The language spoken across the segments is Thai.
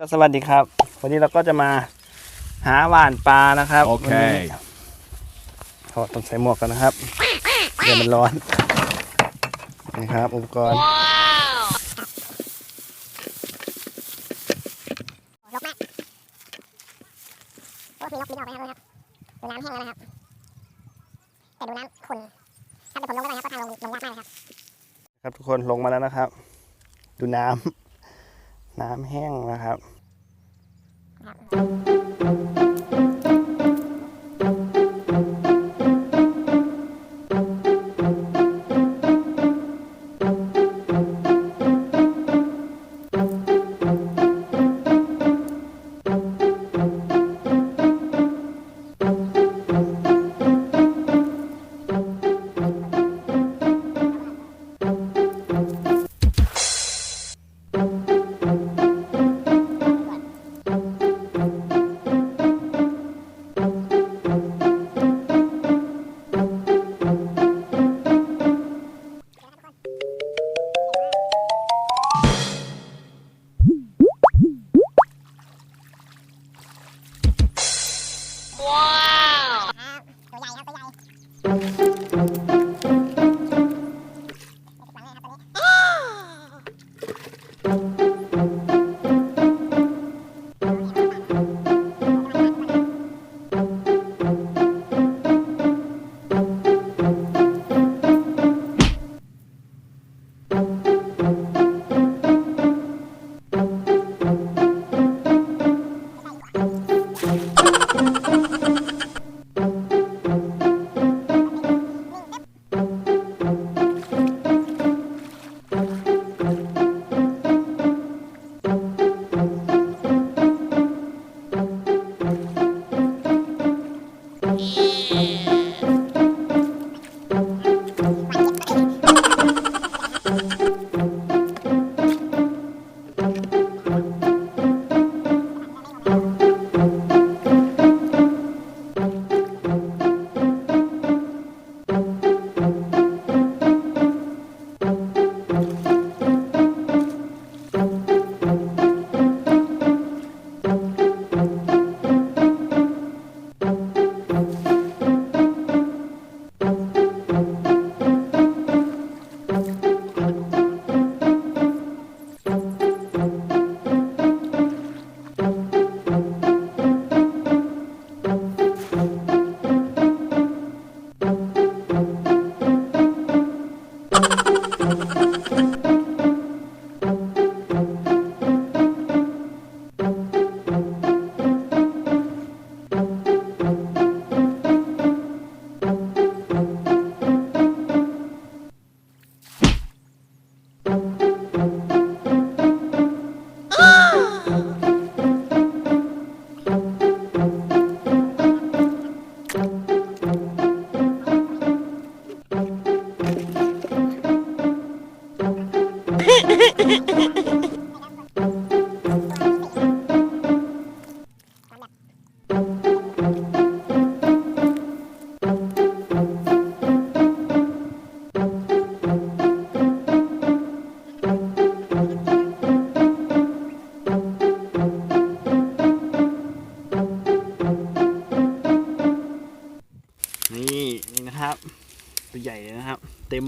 ก็สวัสดีครับ วันนี้เราก็จะมาหาหว่านปลานะครับโอเควันนี้ขอต้องใส่หมวกกันนะครับเดี๋ยวมันร้อนนี่ครับ อุปกรณ์ลกมากโอ้มีนกบินออกไปครับดูน้ำแห้งแล้วนะครับ แต่ดูน้ำขุ่นถ้าเกิดผมลงไปนะครับก็ทางลงลงยากมากเลยครับ ครับทุกคนลงมาแล้วนะครับ ดูน้ำ น้ำแห้งนะครับ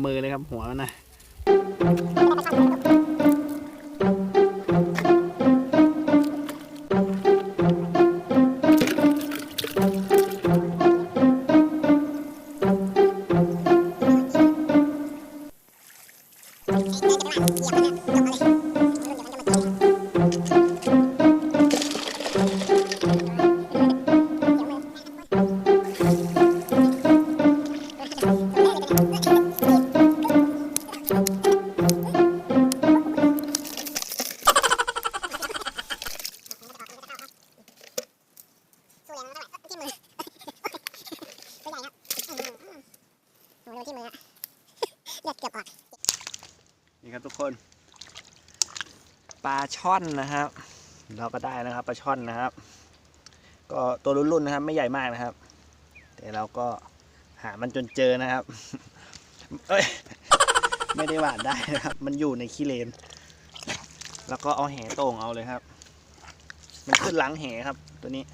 มือเลยครับหัวมันนะ โอ้โหดูที่มืออะเลือดเกือบออกนี่ครับทุกคน ปลาช่อนนะครับ เราก็ได้นะครับปลาช่อนนะครับ ก็ตัวรุ่นๆนะครับ ไม่ใหญ่มากนะครับ แต่เราก็หามันจนเจอนะครับ เอ้ย ไม่ได้หวานได้นะครับ มันอยู่ในขี้เลน แล้วก็เอาแหโต่งเอาเลยครับ มันขึ้นหลังแหครับ ตัวนี้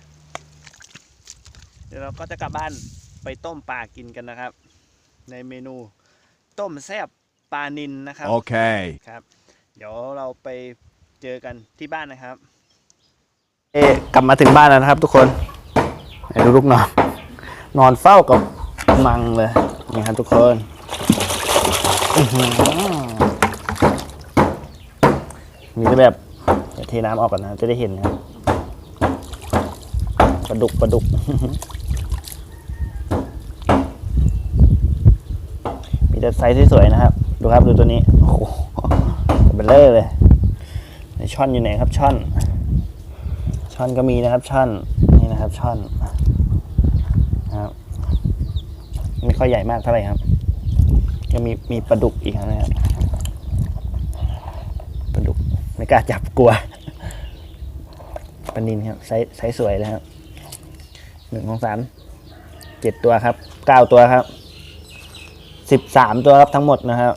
เดี๋ยวเราก็จะกลับบ้านไปต้มปลากินกันนะครับ ในเมนูต้มแซ่บปลานินนะครับ Okay. ครับ เดี๋ยวเราไปเจอกันที่บ้านนะครับ เอะกลับมาถึงบ้านแล้วนะครับทุกคนไหนดูลูกนอน นอนเฝ้ากับมังเลย นี่ครับทุกคนอื้อหือมีแต่แบบเดี๋ยวเทน้ำออกก่อนนะ จะได้เห็นนะครับปลาดุกปลาดุก มีแต่ไซส์สวยๆนะครับ ดูครับดูตัวนี้ โอ้โหเบลเลอร์เลยช่อนอยู่ไหนครับช่อน ช่อนก็มีนะครับช่อนนี่นะครับช่อนนะครับไม่ค่อยใหญ่มากเท่าไหร่ครับ ก็มีมีปลาดุกอีกนะครับปลาดุกไม่กล้าจับกลัวปลานินครับไซส์ไซส์สวยเลยครับหนึ่งสองสามเจ็ดตัวครับเก้าตัวครับ สิบสามตัวครับทั้งหมดนะครับ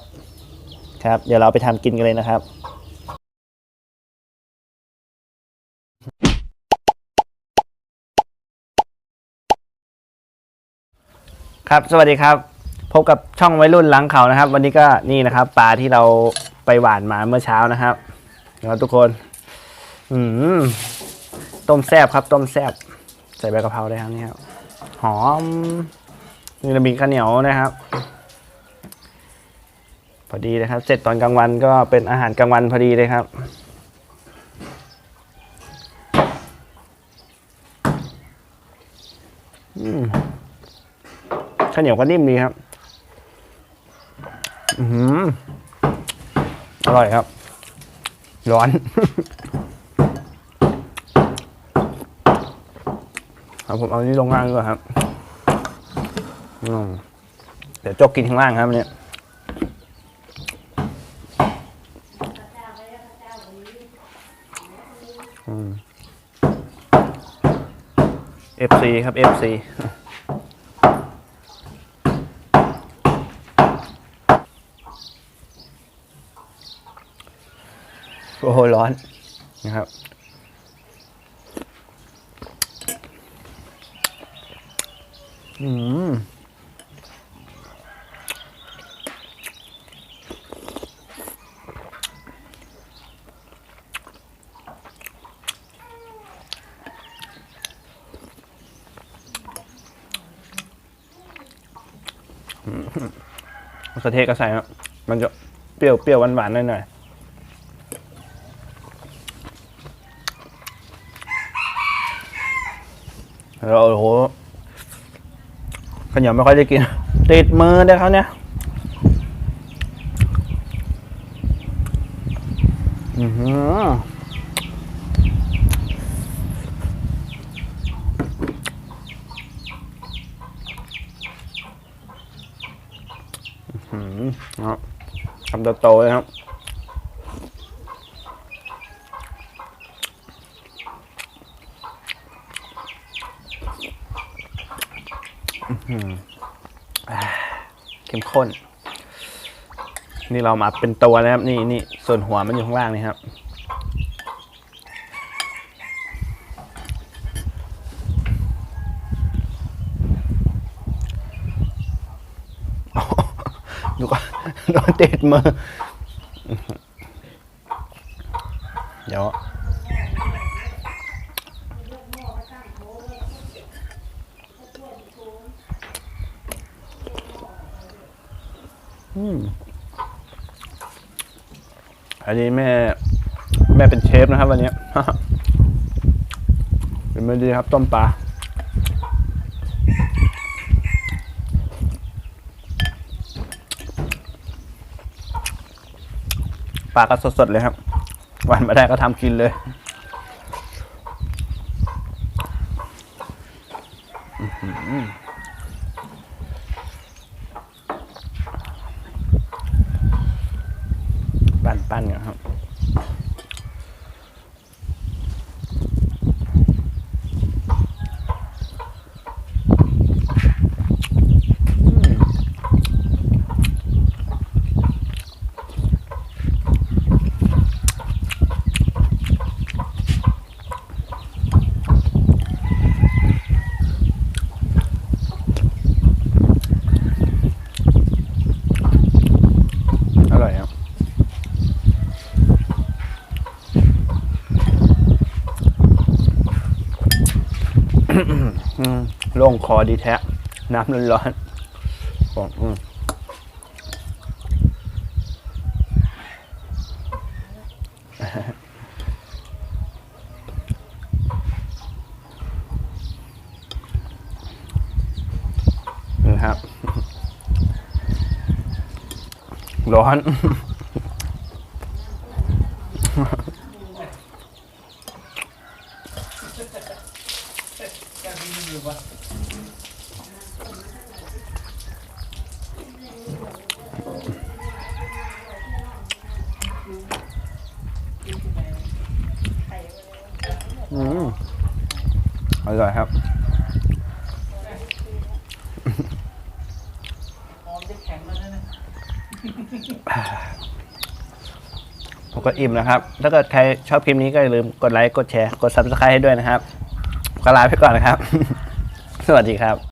ครับ เดี๋ยวเราไปทำกินกันเลยนะครับครับสวัสดีครับ พบกับช่องวัยรุ่นหลังเขานะครับ วันนี้ก็นี่นะครับปลาที่เราไปหวานมาเมื่อเช้านะครับนะครับทุกคน อืมต้มแซบครับ ต้มแซบใส่ใบกะเพราได้ครับนี่ครับหอมนี่เรามีข้าวเหนียวนะครับ พอดีนะครับ เสร็จตอนกลางวันก็เป็นอาหารกลางวันพอดีเลยครับ ข้าวเหนียวก็นิ่มดีครับ อือหือร่อยครับ ร้อน ครับผมเอานี้ลงล่างดีกว่าครับ เดี๋ยวจกกินข้างล่างครับเนี่ย FC ครับ FC โอ้โหร้อนนะครับ อืม มะเขือเทศก็ใส่ครับมันจะเปรี้ยวเปรี้ยวหวานหวานๆหน่อยหน่อยเราโอ้โหขยวไม่ค่อยได้กิน ติดมือได้เขาเนี่ยอือหือมครับ คำโตๆเลยครับเข้มข้น นี่เรามาเป็นตัวนะครับ นี่นี่ส่วนหัวมันอยู่ข้างล่างนี่ครับ ดูก่อนโดนติดมือ เดี๋ยวอืมอันนี้แม่ แม่เป็นเชฟนะครับวันนี้เป็นมือดีครับต้มปลา ปลาก็สดๆเลยครับ วันมาได้ก็ทำกินเลยปั้นๆกันครับ อ อืม โล่งคอดีแท้ น้ำร้อนๆบอกอืมนะครับ ร้อน อืมอร่อยครับผมก็อิ่มนะครับ ถ้าเกิดใครชอบคลิปนี้ก็อย่าลืมกดไลค์ กดแชร์ กด subscribe ให้ด้วยนะครับก็ลาไปก่อนนะครับ สวัสดีครับ